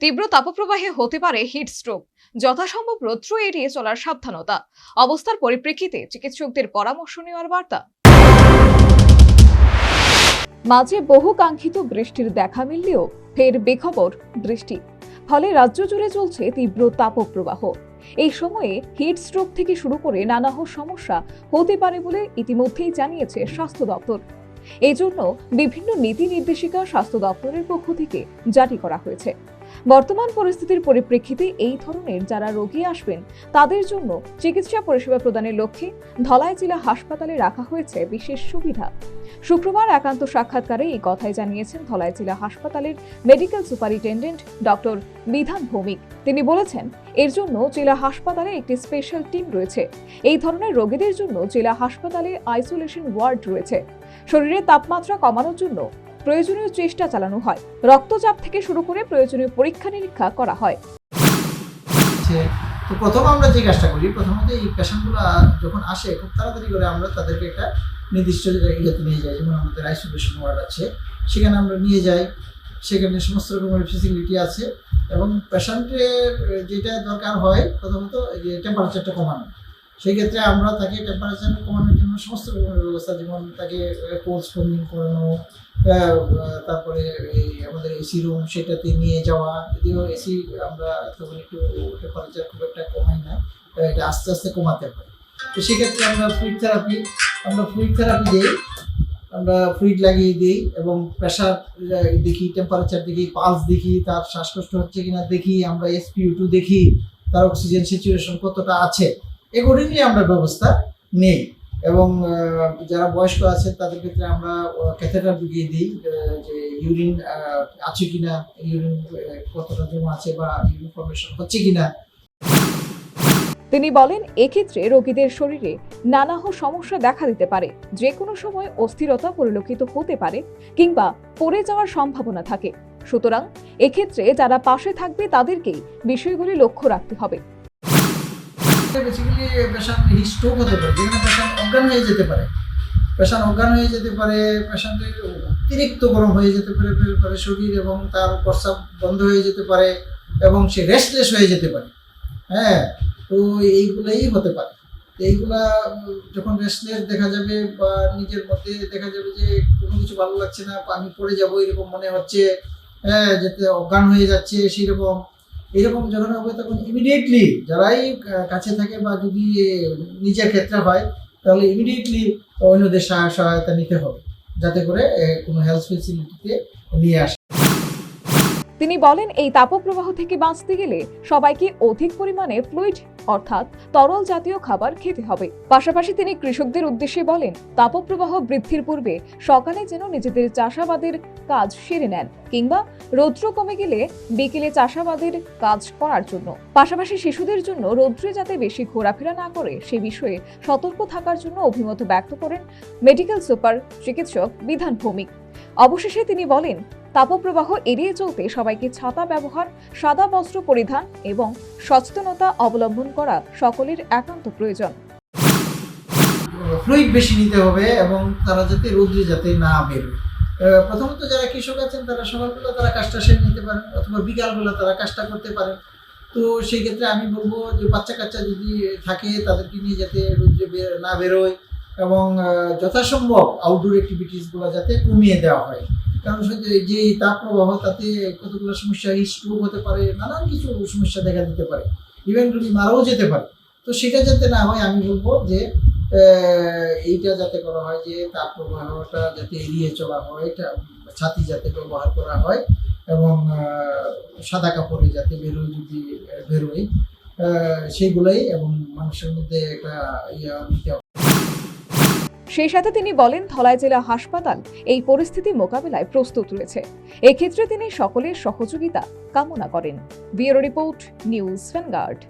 তীব্র তাপপ্রবাহে হতে পারে হিট স্ট্রোক যথাসম্ভব রৌদ্র এড়িয়ে চলার সাবধানতা। অবস্থার পরিপ্রেক্ষিতে চিকিৎসকদের পরামর্শ নেওয়ার বার্তা। মাঝে বহু কাঙ্ক্ষিত বৃষ্টির দেখা মিললেও ফের বেখবর বৃষ্টি। ফলে রাজ্য জুড়ে চলছে তীব্র তাপপ্রবাহ। এই সময়ে হিট স্ট্রোক থেকে শুরু করে নানাহ সমস্যা হতে পারে বলে ইতিমধ্যেই জানিয়েছে স্বাস্থ্য দপ্তর। এই জন্য বিভিন্ন নীতি নির্দেশিকা স্বাস্থ্য দপ্তরের পক্ষ থেকে জারি করা হয়েছে। বর্তমান পরিস্থিতির পরিপ্রেক্ষিতে এই ধরনের যারা রোগী আসবেন, তাদের জন্য চিকিৎসা পরিষেবা প্রদানের লক্ষ্যে ধলাই জেলা হাসপাতালে রাখা হয়েছে বিশেষ সুবিধা। শুক্রবার একান্ত সাক্ষাৎকারে এই কথাই জানিয়েছেন ধলাই জেলা হাসপাতালের মেডিকেল সুপারিনটেন্ডেন্ট ডক্টর বিধান ভৌমিক। তিনি বলেছেন, এর জন্য জেলা হাসপাতালে একটি স্পেশাল টিম রয়েছে। এই ধরনের রোগীদের জন্য জেলা হাসপাতালে আইসোলেশন ওয়ার্ড রয়েছে। শরীরের তাপমাত্রা কমানোর জন্য প্রয়োজনীয় চেষ্টা চালানো হয়। রক্তচাপ থেকে শুরু করে প্রয়োজনীয় পরীক্ষা নিরীক্ষা করা হয়। তো প্রথম আমরা যে কাজটা করি প্রথমত এই পেশেন্টগুলো যখন আসে, খুব তাড়াতাড়ি করে আমরা তাদেরকে একটা নির্দিষ্ট ইয়েতে নিয়ে যাই, যেমন আমাদের আইসোলেশন ওয়ার্ড আছে। সেখানে আমরা নিয়ে যাই, সেখানে সমস্ত রকমের ফেসিলিটি আছে এবং পেশেন্টের যেটা দরকার হয়, প্রথমত যে টেম্পারেচারটা কমানো। সেই ক্ষেত্রে আমরা তাকে টেম্পারেচার কমানোর জন্য সমস্ত রকমের ব্যবস্থা, যেমন তাকে কোর্স ফোমিং করানো তারপরে এই আমাদের এসি রুম সেটাতে নিয়ে যাওয়া। যদিও এসি আমরা তখন একটু টেম্পারেচার খুব একটা কমাই না এটা আস্তে আস্তে কমাতে হয়। তো সেক্ষেত্রে আমরা ফ্লুইড থেরাপি আমরা ফ্লুইড থেরাপি দিই, আমরা ফ্লুইড লাগিয়ে দিই এবং প্রেশার দেখি টেম্পারেচার দেখি পালস দেখি, তার শ্বাসকষ্ট হচ্ছে কিনা দেখি, আমরা এসপিউ টু দেখি, তার অক্সিজেন সিচুয়েশন কতটা আছে। এগুলি আমরা ব্যবস্থা নেই। এবং যারা বয়স্ক আছেন তাদের ক্ষেত্রে আমরা ক্যাথেটার ঢুকিয়ে দিই যে ইউরিন আছে কিনা ইউরিন কতটা জমা আছে বা ইউরিন ফর্মেশন হচ্ছে কিনা। তিনি বলেন, এক্ষেত্রে রোগীদের শরীরে নানাহ সমস্যা দেখা দিতে পারে। যে কোনো সময় অস্থিরতা পরিলক্ষিত হতে পারে, কিংবা পড়ে যাওয়ার সম্ভাবনা থাকে। সুতরাং এক্ষেত্রে যারা পাশে থাকবে, তাদেরকেই বিষয়গুলি লক্ষ্য রাখতে হবে। বেসিক্যালি পেশেন্ট স্ট্রোক হতে পারে, যেখানে পেশেন্ট অজ্ঞান হয়ে যেতে পারে। পেশেন্ট অজ্ঞান হয়ে যেতে পারে পেশেন্টের অতিরিক্ত গরম হয়ে যেতে পারে পারে শরীর এবং তার প্রস্রাব বন্ধ হয়ে যেতে পারে এবং সে রেস্টলেস হয়ে যেতে পারে। হ্যাঁ তো এইগুলাই হতে পারে। এইগুলা, যখন রেস্টলেস দেখা যাবে বা নিজের মধ্যে দেখা যাবে যে কোনো কিছু ভালো লাগছে না আমি পড়ে যাব, এরকম মনে হচ্ছে হ্যাঁ যাতে অজ্ঞান হয়ে যাচ্ছে, সেরকম এরকম যখন হবে তখন ইমিডিয়েটলি যারাই কাছে থাকে বা যদি নিজের ক্ষেত্রে হয়, তাহলে ইমিডিয়েটলি অন্যদের সহায়- সহায়তা নিতে হবে। যাতে করে কোনো হেলথ ফেসিলিটিতে নিয়ে আসে তিনি বলেন, এই তাপপ্রবাহ থেকে বাঁচতে গেলে সবাইকে অধিক পরিমাণে ফ্লুইড অর্থাৎ তরল জাতীয় খাবার খেতে হবে। পাশাপাশি তিনি কৃষকদের উদ্দেশ্যে বলেন, তাপপ্রবাহ বৃদ্ধির পূর্বে সকালে যেন নিজেদের চাষাবাদের কাজ সেরে নেন, কিংবা রৌদ্র কমে গেলে বিকেলে চাষাবাদের কাজ করার জন্য। পাশাপাশি শিশুদের জন্য রৌদ্রে যাতে বেশি ঘোরাফেরা না করে, সে বিষয়ে সতর্ক থাকার জন্য অভিমত ব্যক্ত করেন মেডিকেল সুপার চিকিৎসক বিধান ভৌমিক। অবশেষে তিনি বলেন তাপপ্রবাহ এড়িয়ে চলতে সবাইকে ছাতা ব্যবহার, সাদা বস্ত্র পরিধান এবং সচেতনতা অবলম্বন করা সকলের একান্ত প্রয়োজন। ফ্লুইড বেশি নিতে হবে এবং তারা যাতে রোদ্রে যাতে না বেরোয় প্রথমত যারা কৃষক আছেন, তারা সকালবেলা তারা কাজটা সেরে নিতে পারেন অথবা বিকালবেলা তারা কাজটা করতে পারেন। তো সেই ক্ষেত্রে আমি বলব যে বাচ্চা কাচ্চা যদি থাকে, তাদেরকে নিয়ে যাতে রোদ্রে না বেরোয় এবং যথাসম্ভব আউটডোর অ্যাক্টিভিটিসগুলো যাতে কমিয়ে দেওয়া হয়। কারণ যে এই তাপ প্রবাহ, তাতে কতগুলো সমস্যা স্ট্রোক হতে পারে, নানান কিছু সমস্যা দেখা দিতে পারে ইভেন রোগী মারাও যেতে পারে তো সেটা যাতে না হয়, আমি বলব যে এইটা যাতে করা হয় যে, তাপ প্রবাহটা যাতে এড়িয়ে চলা হয়, এটা ছাতি যাতে ব্যবহার করা হয়, এবং সাদা কাপড়ে যাতে বেরোয় যদি বেরোয় সেইগুলোই এবং মানুষের মধ্যে একটা ইয়া নিতে। সেই সাথে তিনি বলেন, ধলাই জেলা হাসপাতাল এই পরিস্থিতি মোকাবেলায় প্রস্তুত রয়েছে। এক্ষেত্রে তিনি সকলের সহযোগিতা কামনা করেন। Bureau report, news vanguard